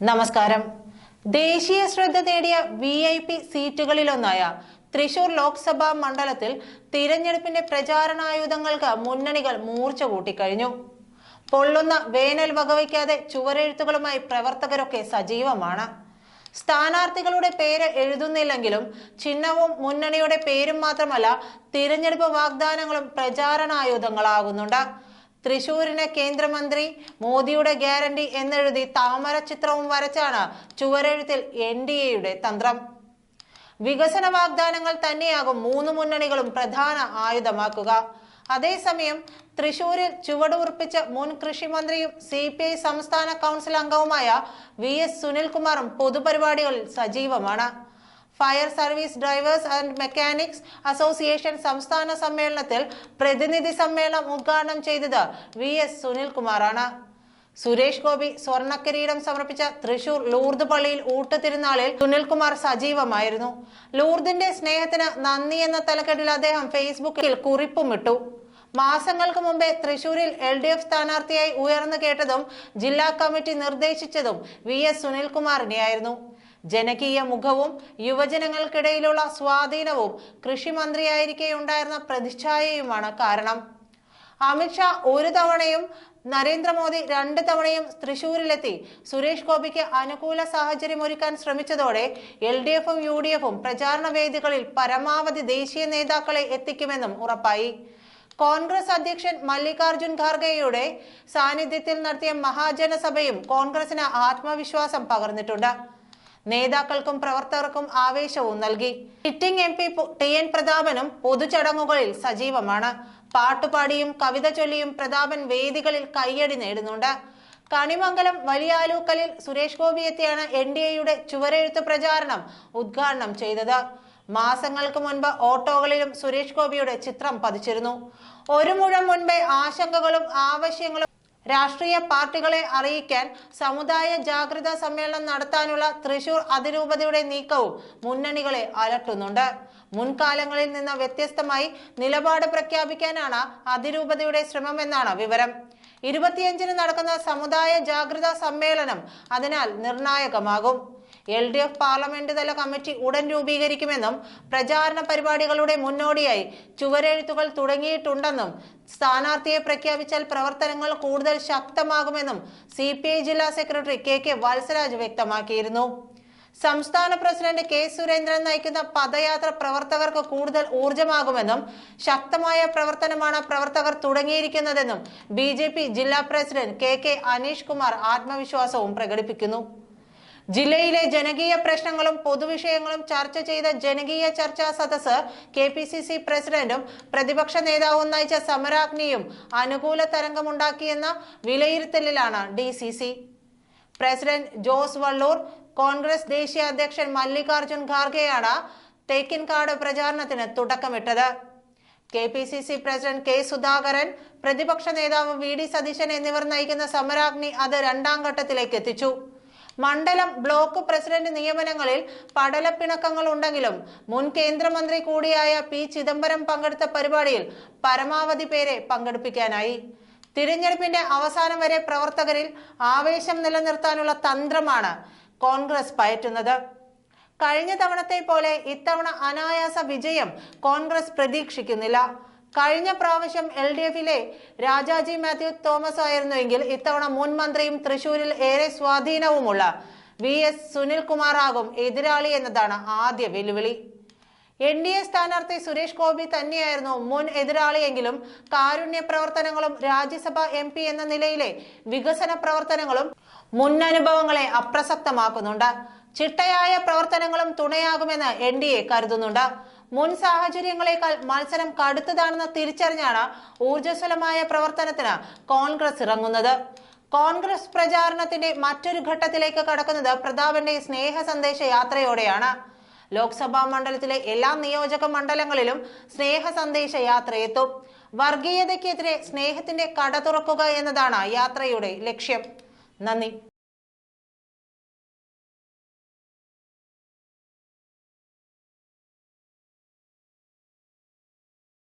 നമസ്കാരം. ദേശീയ ശ്രദ്ധ നേടിയ വി ഐ പി സീറ്റുകളിലൊന്നായ തൃശൂർ ലോക്സഭാ മണ്ഡലത്തിൽ തിരഞ്ഞെടുപ്പിന്റെ പ്രചാരണായുധങ്ങൾക്ക് മുന്നണികൾ മൂർച്ച കൂട്ടിക്കഴിഞ്ഞു. പൊള്ളുന്ന വേനൽ വകവയ്ക്കാതെ ചുവരെഴുത്തുകളുമായി പ്രവർത്തകരൊക്കെ സജീവമാണ്. സ്ഥാനാർത്ഥികളുടെ പേര് എഴുതുന്നില്ലെങ്കിലും ചിഹ്നവും മുന്നണിയുടെ പേരും മാത്രമല്ല തിരഞ്ഞെടുപ്പ് വാഗ്ദാനങ്ങളും പ്രചാരണായുധങ്ങളാകുന്നുണ്ട്. തൃശൂരിന് കേന്ദ്രമന്ത്രി മോദിയുടെ ഗ്യാരണ്ടി എന്നെഴുതി താമര ചിത്രവും വരച്ചാണ് ചുവരെഴുത്തിൽ എൻ ഡി എയുടെ തന്ത്രം. വികസന വാഗ്ദാനങ്ങൾ തന്നെയാകും മൂന്ന് മുന്നണികളും പ്രധാന ആയുധമാക്കുക. അതേസമയം തൃശൂരിൽ ചുവടുറപ്പിച്ച മുൻ കൃഷിമന്ത്രിയും സി പി ഐ സംസ്ഥാന കൗൺസിൽ അംഗവുമായ വി എസ് സുനിൽകുമാറും പൊതുപരിപാടികളിൽ സജീവമാണ്. Fire service drivers and mechanics association സംസ്ഥാന സമ്മേളനത്തിൽ പ്രതിനിധി സമ്മേളനം ഉദ്ഘാടനം ചെയ്തത് വി എസ് സുനിൽകുമാറാണ്. സുരേഷ് ഗോപി സ്വർണക്കിരീടം സമർപ്പിച്ച തൃശൂർ ലൂർദ് പള്ളിയിൽ ഊട്ടുതിരുന്നാളിൽ സുനിൽകുമാർ സജീവമായിരുന്നു. ലൂർദിന്റെ സ്നേഹത്തിന് നന്ദി എന്ന തലക്കെട്ടിൽ അദ്ദേഹം ഫേസ്ബുക്കിൽ കുറിപ്പുമിട്ടു. മാസങ്ങൾക്ക് മുമ്പേ തൃശൂരിൽ എൽ ഡി എഫ് സ്ഥാനാർത്ഥിയായി ഉയർന്നു കേട്ടതും ജില്ലാ കമ്മിറ്റി നിർദ്ദേശിച്ചതും വി എസ് സുനിൽകുമാറിനെയായിരുന്നു. ജനകീയ മുഖവും യുവജനങ്ങൾക്കിടയിലുള്ള സ്വാധീനവും കൃഷിമന്ത്രിയായിരിക്കെ ഉണ്ടായിരുന്ന പ്രതിച്ഛായയുമാണ് കാരണം. അമിത്ഷാ ഒരു തവണയും നരേന്ദ്രമോദി രണ്ട് തവണയും തൃശൂരിലെത്തി. സുരേഷ് ഗോപിക്ക് അനുകൂല സാഹചര്യം ഒരുക്കാൻ ശ്രമിച്ചതോടെ എൽ ഡി എഫും യു ഡി എഫും പ്രചാരണ വേദികളിൽ പരമാവധി ദേശീയ നേതാക്കളെ എത്തിക്കുമെന്നും ഉറപ്പായി. കോൺഗ്രസ് അധ്യക്ഷൻ മല്ലികാർജുൻ ഖാർഗെയുടെ സാന്നിധ്യത്തിൽ നടത്തിയ മഹാജനസഭയും കോൺഗ്രസിന് ആത്മവിശ്വാസം പകർന്നിട്ടുണ്ട്. നേതാക്കൾക്കും പ്രവർത്തകർക്കും ആവേശവും നൽകി. Sitting M P T N പ്രതാപനും പൊതുചടങ്ങുകളിൽ സജീവമാണ്. പാട്ടുപാടിയും കവിത ചൊല്ലിയും പ്രതാപൻ വേദികളിൽ കയ്യടി നേടുന്നുണ്ട്. കണിമംഗലം വലിയാലൂക്കലിൽ സുരേഷ് ഗോപി എത്തിയാണ് എൻ ഡി എയുടെ ചുവരെഴുത്ത് പ്രചാരണം ഉദ്ഘാടനം ചെയ്തത്. മാസങ്ങൾക്ക് മുൻപ് ഓട്ടോകളിലും സുരേഷ് ഗോപിയുടെ ചിത്രം പതിച്ചിരുന്നു. ഒരു മുഴം മുൻപേ ആശങ്കകളും ആവശ്യങ്ങളും രാഷ്ട്രീയ പാർട്ടികളെ അറിയിക്കാൻ സമുദായ ജാഗ്രതാ സമ്മേളനം നടത്താനുള്ള തൃശൂർ അതിരൂപതയുടെ നീക്കവും മുന്നണികളെ അലട്ടുന്നുണ്ട്. മുൻകാലങ്ങളിൽ നിന്ന് വ്യത്യസ്തമായി നിലപാട് പ്രഖ്യാപിക്കാനാണ് അതിരൂപതയുടെ ശ്രമമെന്നാണ് വിവരം. ഇരുപത്തിയഞ്ചിന് നടക്കുന്ന സമുദായ ജാഗ്രതാ സമ്മേളനം അതിനാൽ നിർണായകമാകും. എൽ ഡി എഫ് പാർലമെന്റ് തല കമ്മിറ്റി ഉടൻ രൂപീകരിക്കുമെന്നും പ്രചാരണ പരിപാടികളുടെ മുന്നോടിയായി ചുവരെഴുത്തുകൾ തുടങ്ങിയിട്ടുണ്ടെന്നും സ്ഥാനാർത്ഥിയെ പ്രഖ്യാപിച്ചാൽ പ്രവർത്തനങ്ങൾ കൂടുതൽ ശക്തമാകുമെന്നും സി ജില്ലാ സെക്രട്ടറി കെ കെ വത്സരാജ് വ്യക്തമാക്കിയിരുന്നു. സംസ്ഥാന പ്രസിഡന്റ് കെ സുരേന്ദ്രൻ നയിക്കുന്ന പദയാത്ര പ്രവർത്തകർക്ക് കൂടുതൽ ഊർജമാകുമെന്നും ശക്തമായ പ്രവർത്തനമാണ് പ്രവർത്തകർ തുടങ്ങിയിരിക്കുന്നതെന്നും ബി ജില്ലാ president K K Aneesh Kumar ആത്മവിശ്വാസവും പ്രകടിപ്പിക്കുന്നു. ജില്ലയിലെ ജനകീയ പ്രശ്നങ്ങളും പൊതുവിഷയങ്ങളും ചർച്ച ചെയ്ത ജനകീയ ചർച്ചാ സദസ് കെ പി സി സി പ്രസിഡന്റും പ്രതിപക്ഷ നേതാവും നയിച്ച സമരാഗ്നിയും അനുകൂല തരംഗമുണ്ടാക്കിയെന്ന വിലയിരുത്തലിലാണ് D C C. President Jose Vallur Congress ദേശീയ അധ്യക്ഷൻ മല്ലികാർജുൻ ഖാർഗെയാണ് തേക്കിൻകാട് പ്രചാരണത്തിന് തുടക്കമിട്ടത്. K P C C president K Sudhakaran പ്രതിപക്ഷ നേതാവ് വി ഡി സതീശൻ എന്നിവർ നയിക്കുന്ന സമരാഗ്നി അത് രണ്ടാം ഘട്ടത്തിലേക്ക് എത്തിച്ചു. മണ്ഡലം ബ്ലോക്ക് പ്രസിഡന്റ് നിയമനങ്ങളിൽ പടലപ്പിണക്കങ്ങൾ ഉണ്ടെങ്കിലും മുൻ കേന്ദ്രമന്ത്രി കൂടിയായ പി ചിദംബരം പങ്കെടുത്ത പരിപാടിയിൽ പരമാവധി പേരെ പങ്കെടുപ്പിക്കാനായി. തിരഞ്ഞെടുപ്പിന്റെ അവസാനം വരെ പ്രവർത്തകരിൽ ആവേശം നിലനിർത്താനുള്ള തന്ത്രമാണ് കോൺഗ്രസ് പയറ്റുന്നത്. കഴിഞ്ഞ തവണത്തെ പോലെ ഇത്തവണ അനായാസ വിജയം കോൺഗ്രസ് പ്രതീക്ഷിക്കുന്നില്ല. കഴിഞ്ഞ പ്രാവശ്യം എൽ ഡി എഫിലെ രാജാജി മാത്യു തോമസ് ആയിരുന്നുവെങ്കിൽ ഇത്തവണ മുൻ മന്ത്രിയും തൃശൂരിൽ ഏറെ സ്വാധീനവുമുള്ള വി എസ് സുനിൽകുമാറാകും എതിരാളി എന്നതാണ് ആദ്യ വെല്ലുവിളി. എൻ ഡി എ സ്ഥാനാർത്ഥി സുരേഷ് ഗോപി തന്നെയായിരുന്നു മുൻ എതിരാളിയെങ്കിലും കാരുണ്യ പ്രവർത്തനങ്ങളും രാജ്യസഭ എം പി എന്ന നിലയിലെ വികസന പ്രവർത്തനങ്ങളും മുൻ അനുഭവങ്ങളെ അപ്രസക്തമാക്കുന്നുണ്ട്. ചിട്ടയായ പ്രവർത്തനങ്ങളും തുണയാകുമെന്ന് എൻ ഡി എ കരുതുന്നുണ്ട്. മുൻ സാഹചര്യങ്ങളെക്കാൾ മത്സരം കടുത്തതാണെന്ന് തിരിച്ചറിഞ്ഞാണ് ഊർജസ്വലമായ പ്രവർത്തനത്തിന് കോൺഗ്രസ് ഇറങ്ങുന്നത്. കോൺഗ്രസ് പ്രചാരണത്തിന്റെ മറ്റൊരു ഘട്ടത്തിലേക്ക് കടക്കുന്നത് പ്രതാപന്റെ സ്നേഹ സന്ദേശ യാത്രയോടെയാണ്. ലോക്സഭാ മണ്ഡലത്തിലെ എല്ലാ നിയോജക മണ്ഡലങ്ങളിലും സ്നേഹ സന്ദേശ യാത്രയെത്തും വർഗീയതയ്ക്കെതിരെ സ്നേഹത്തിന്റെ കട തുറക്കുക എന്നതാണ് യാത്രയുടെ ലക്ഷ്യം. നന്ദി.